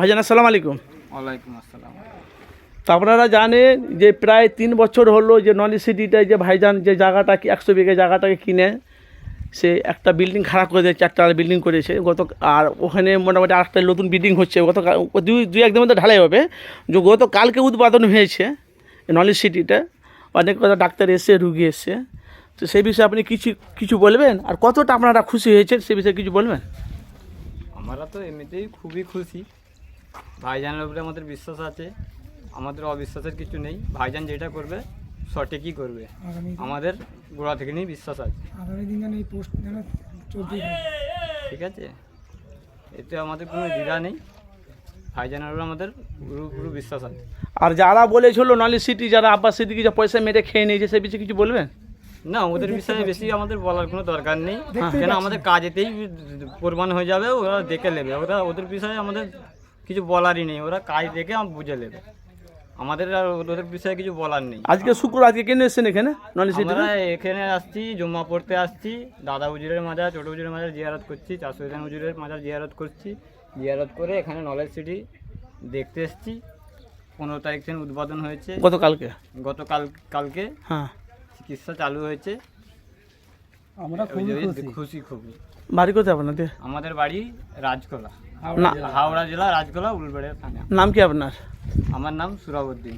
ভাইজান আসসালামু আলাইকুম। ওয়ালাইকুম আসসালাম। তো আপনারা জানেন যে প্রায় তিন বছর হলো যে নন সিটিটায় যে ভাইজান যে জায়গাটা কি একশো বিঘে জায়গাটাকে কিনে সে একটা বিল্ডিং খারাপ করে দিয়েছে চারটা বিল্ডিং করেছে। গত আর ওখানে মোটামুটি আরেকটা নতুন বিল্ডিং হচ্ছে। গত দুই দুই একদিন মধ্যে ঢালাই হবে। যে গত কালকে উদ্বোধন হয়েছে নলেজ সিটিটা অনেক কথা ডাক্তার এসছে রুগী এসছে তো সেই বিষয়ে আপনি কিছু কিছু বলবেন? আর কতটা আপনারা খুশি হয়েছেন সে বিষয়ে কিছু বলবেন? আমরা তো এমনিতেই খুবই খুশি। ভাইজানের উপরে আমাদের বিশ্বাস আছে আমাদের অবিশ্বাসের কিছু নেই। ভাইজান যেটা করবে সঠিকই করবে। আমাদের গোড়া থেকে নিয়ে বিশ্বাস আছে। আগামী দিন যেন এই পোস্ট যেন চলতেই ঠিক আছে? এতে আমাদের কোনো দ্বিধা নেই। ভাইজানের উপরে আমাদের পুরো পুরো বিশ্বাস আছে। আর যারা বলেছিল নলেজ সিটি যারা আব্বাস সিটিকে যে পয়সা মেরে খেয়ে নিয়েছে সে বিষয়ে কিছু বলবেন না ওদের বিষয়ে বেশি আমাদের বলার কোনো দরকার নেই। কেন আমাদের কাজেতেই প্রমাণ হয়ে যাবে ওরা দেখে নেবে। ওরা ওদের বিষয়ে আমাদের কিছু বলারই নেই ওরা কাজ দেখে আম- বুঝে নেবে। আমাদের আর ওদের বিষয়ে কিছু বলার নেই। আজকে শুক্র আজকে কেন এসেছেন এখানে? নলেজ সিটি আমরা এখানে আসছি জুম্মা পড়তে আসছি দাদা উজুরের মাজার ছোট উজুরের মাজার জিয়ারত করছি চাষুদান উজুরের মাজার জিয়ারত করছি। জিয়ারত করে এখানে নলেজ সিটি দেখতে এসছি। পনেরো তারিখ থেকে উদ্বোধন হয়েছে। গতকালকে? গতকাল কালকে হ্যাঁ। চিকিৎসা চালু হয়েছে। আমরা খুবই খুশি। খুশি খুবই। বাড়ি কোথায় আপনাদের? আমাদের বাড়ি রাজকোলা। হাওড়া জেলা। রাজকোলা উলবেড়ের থানা। নাম কি আপনার? আমার নাম সুরাবুদ্দিন।